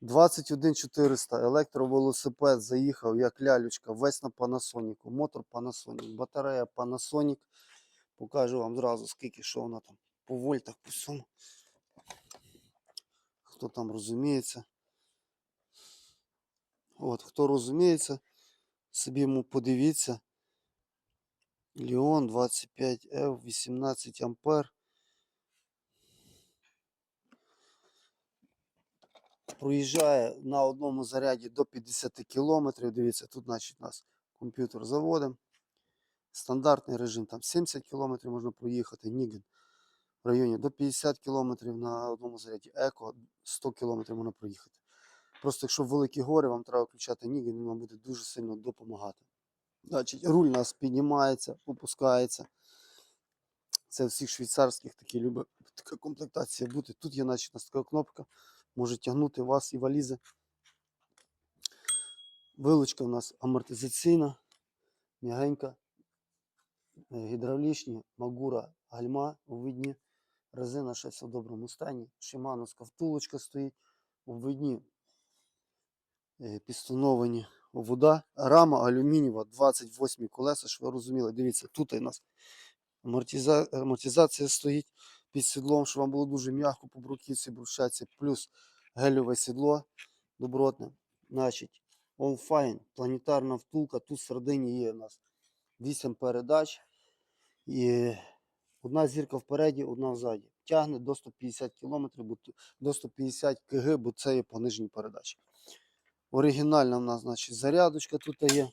21 400 електровелосипед заїхав як лялючка, весь на Panasonic, мотор Panasonic, батарея Panasonic. Покажу вам зразу, скільки що вона там по вольтах, по всьому. Хто там розуміється. От, хто розуміється, собі йому подивіться. Ліон 25F, 18 ампер. Проїжджає на одному заряді до 50 км. Дивіться, тут значить, у нас комп'ютер заводимо. Стандартний режим там 70 км можна проїхати. Ніген в районі до 50 км на одному заряді. Еко 100 км можна проїхати. Просто якщо великі гори, вам треба включати Ніген, він вам буде дуже сильно допомагати. Значить, руль у нас піднімається, опускається. Це всіх швейцарських такі любить така комплектація бути. Тут є значить, у нас така кнопка, може тягнути вас і валізи. Вилучка у нас амортизаційна, м'ягенька, е, гідравлічні, магура, гальма у видні, резина ще все в доброму стані, шимановська втулочка стоїть, у видні. Е, підстановлені вода, рама алюмінієва, 28 колеса, щоб ви розуміли. Дивіться, тут у нас амортиза... амортизація стоїть під сідлом, щоб вам було дуже м'яко по бруківці, брусчатці, плюс гелеве сідло добротне. Значить, All Fine, планетарна втулка, тут всередині є у нас 8 передач. І одна зірка впереді, одна взаді. Тягне до 150 км, до 150 кг, бо це є понижені передачі. Оригінальна в нас, значить, зарядочка тут є.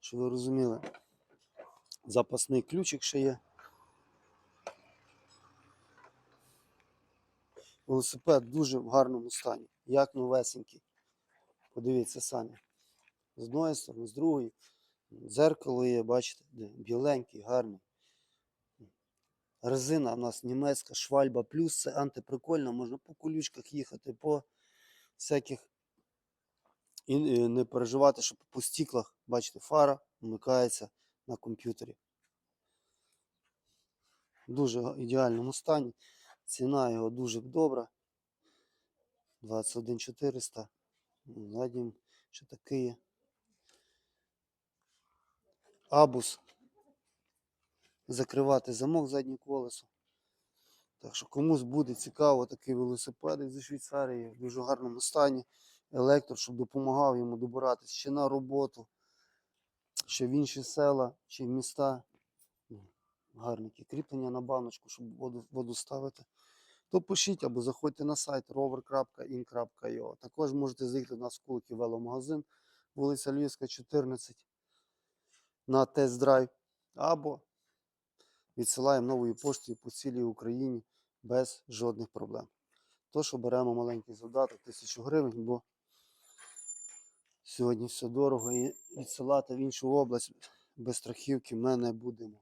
Щоб ви розуміли. Запасний ключик ще є. Велосипед дуже в гарному стані, як новесенький. Подивіться самі. З одної сторони, з другої. Дзеркало є, бачите, де біленький, гарний. Резина у нас німецька, швальба плюс, це антиприкольна, можна по колючках їхати, по всяких. І не переживати, що по стіклах, бачите, фара вмикається на комп'ютері. Дуже ідеальному стані. Ціна його дуже добра. 21 400. Заднім ще такий є. Абус. Закривати замок заднє колесо. Так що комусь буде цікаво такий велосипед зі Швейцарії в дуже гарному стані. Електро, щоб допомагав йому добиратись ще на роботу, ще в інші села, чи в міста. Ну, Гарне кріплення на баночку, щоб воду, воду ставити. То пишіть або заходьте на сайт rover.in.io. Також можете заїхати до нас Куликів веломагазин, вулиця Львівська, 14 на тест-драйв. Або відсилаємо новою поштою по цілій Україні без жодних проблем. То, що беремо маленький завдаток, 1000 гривень, бо сьогодні все дорого і відсилати в іншу область без страхівки ми не будемо.